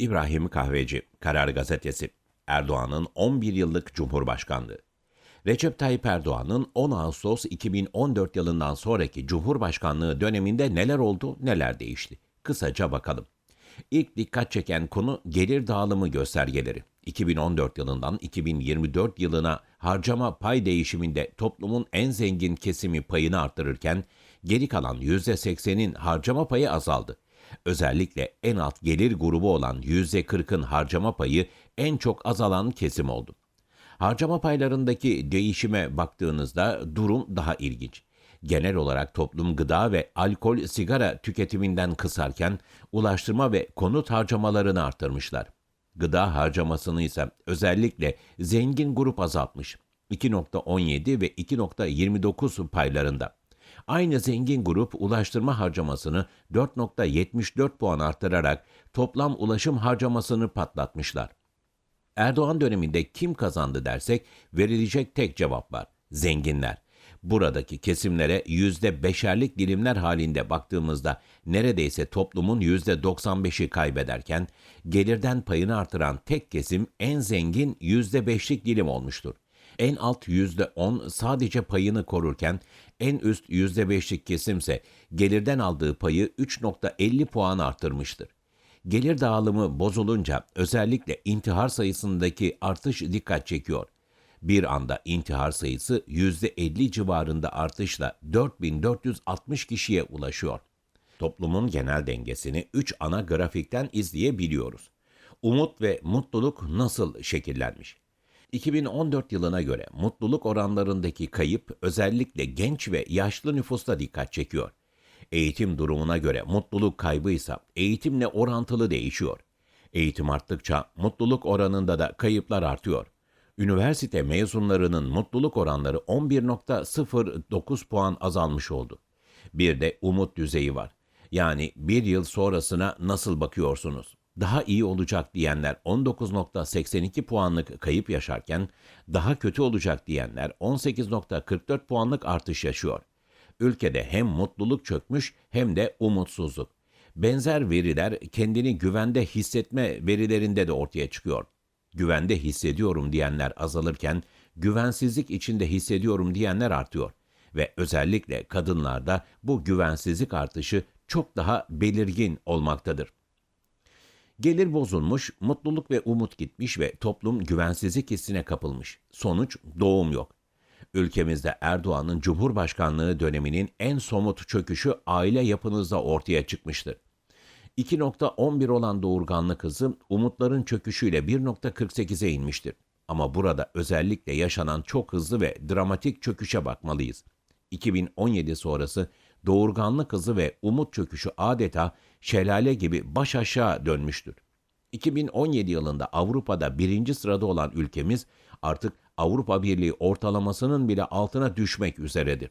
İbrahim Kahveci, Karar Gazetesi, Erdoğan'ın 11 yıllık Cumhurbaşkanlığı. Recep Tayyip Erdoğan'ın 10 Ağustos 2014 yılından sonraki Cumhurbaşkanlığı döneminde neler oldu, neler değişti? Kısaca bakalım. İlk dikkat çeken konu gelir dağılımı göstergeleri. 2014 yılından 2024 yılına harcama pay değişiminde toplumun en zengin kesimi payını arttırırken geri kalan %80'in harcama payı azaldı. Özellikle en alt gelir grubu olan %40'ın harcama payı en çok azalan kesim oldu. Harcama paylarındaki değişime baktığınızda durum daha ilginç. Genel olarak toplum gıda ve alkol, sigara tüketiminden kısarken ulaştırma ve konut harcamalarını arttırmışlar. Gıda harcamasını ise özellikle zengin grup azaltmış. 2.17 ve 2.29 paylarında. Aynı zengin grup ulaştırma harcamasını 4.74 puan arttırarak toplam ulaşım harcamasını patlatmışlar. Erdoğan döneminde kim kazandı dersek verilecek tek cevap var. Zenginler. Buradaki kesimlere yüzde beşerlik dilimler halinde baktığımızda neredeyse toplumun yüzde 95'i kaybederken gelirden payını artıran tek kesim en zengin yüzde beşlik dilim olmuştur. En alt yüzde on sadece payını korurken en üst yüzde beşlik kesimse gelirden aldığı payı 3.50 puan arttırmıştır. Gelir dağılımı bozulunca özellikle intihar sayısındaki artış dikkat çekiyor. Bir anda intihar sayısı %50 civarında artışla 4460 kişiye ulaşıyor. Toplumun genel dengesini 3 ana grafikten izleyebiliyoruz. Umut ve mutluluk nasıl şekillenmiş? 2014 yılına göre mutluluk oranlarındaki kayıp özellikle genç ve yaşlı nüfusta dikkat çekiyor. Eğitim durumuna göre mutluluk kaybı ise eğitimle orantılı değişiyor. Eğitim arttıkça mutluluk oranında da kayıplar artıyor. Üniversite mezunlarının mutluluk oranları 11.09 puan azalmış oldu. Bir de umut düzeyi var. Yani bir yıl sonrasına nasıl bakıyorsunuz? Daha iyi olacak diyenler 19.82 puanlık kayıp yaşarken, daha kötü olacak diyenler 18.44 puanlık artış yaşıyor. Ülkede hem mutluluk çökmüş hem de umutsuzluk. Benzer veriler kendini güvende hissetme verilerinde de ortaya çıkıyor. Güvende hissediyorum diyenler azalırken güvensizlik içinde hissediyorum diyenler artıyor ve özellikle kadınlarda bu güvensizlik artışı çok daha belirgin olmaktadır. Gelir bozulmuş, mutluluk ve umut gitmiş ve toplum güvensizlik hissine kapılmış. Sonuç doğum yok. Ülkemizde Erdoğan'ın Cumhurbaşkanlığı döneminin en somut çöküşü aile yapınızda ortaya çıkmıştır. 2.11 olan doğurganlık hızı umutların çöküşüyle 1.48'e inmiştir. Ama burada özellikle yaşanan çok hızlı ve dramatik çöküşe bakmalıyız. 2017 sonrası doğurganlık hızı ve umut çöküşü adeta şelale gibi baş aşağı dönmüştür. 2017 yılında Avrupa'da birinci sırada olan ülkemiz artık Avrupa Birliği ortalamasının bile altına düşmek üzeredir.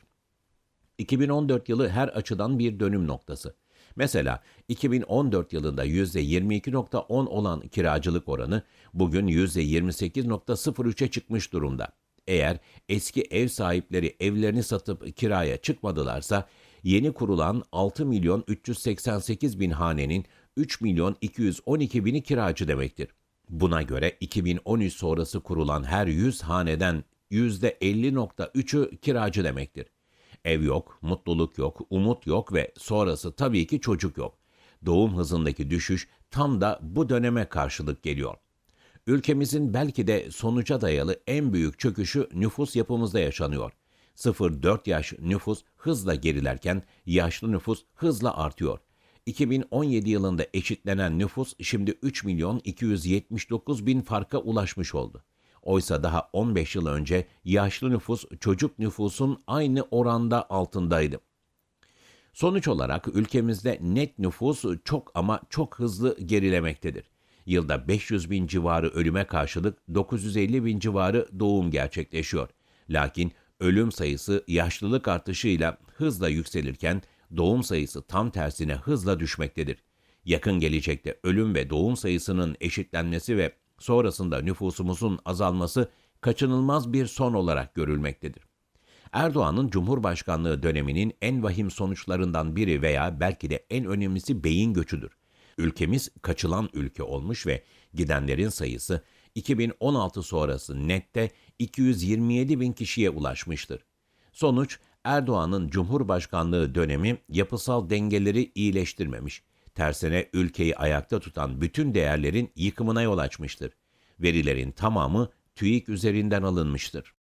2014 yılı her açıdan bir dönüm noktası. Mesela 2014 yılında %22.10 olan kiracılık oranı bugün %28.03'e çıkmış durumda. Eğer eski ev sahipleri evlerini satıp kiraya çıkmadılarsa yeni kurulan 6 milyon 388 bin hanenin 3 milyon 212 bini kiracı demektir. Buna göre 2013 sonrası kurulan her 100 haneden %50.3'ü kiracı demektir. Ev yok, mutluluk yok, umut yok ve sonrası tabii ki çocuk yok. Doğum hızındaki düşüş tam da bu döneme karşılık geliyor. Ülkemizin belki de sonuca dayalı en büyük çöküşü nüfus yapımızda yaşanıyor. 0-4 yaş nüfus hızla gerilerken yaşlı nüfus hızla artıyor. 2017 yılında eşitlenen nüfus şimdi 3 milyon 279 bin farka ulaşmış oldu. Oysa daha 15 yıl önce yaşlı nüfus çocuk nüfusun aynı oranda altındaydı. Sonuç olarak ülkemizde net nüfus çok ama çok hızlı gerilemektedir. Yılda 500 bin civarı ölüme karşılık 950 bin civarı doğum gerçekleşiyor. Lakin ölüm sayısı yaşlılık artışıyla hızla yükselirken doğum sayısı tam tersine hızla düşmektedir. Yakın gelecekte ölüm ve doğum sayısının eşitlenmesi ve sonrasında nüfusumuzun azalması kaçınılmaz bir son olarak görülmektedir. Erdoğan'ın Cumhurbaşkanlığı döneminin en vahim sonuçlarından biri veya belki de en önemlisi beyin göçüdür. ülkemiz kaçılan ülke olmuş ve gidenlerin sayısı 2016 sonrası nette 227 bin kişiye ulaşmıştır. Sonuç Erdoğan'ın Cumhurbaşkanlığı dönemi yapısal dengeleri iyileştirmemiş. Tersine ülkeyi ayakta tutan bütün değerlerin yıkımına yol açmıştır. Verilerin tamamı TÜİK üzerinden alınmıştır.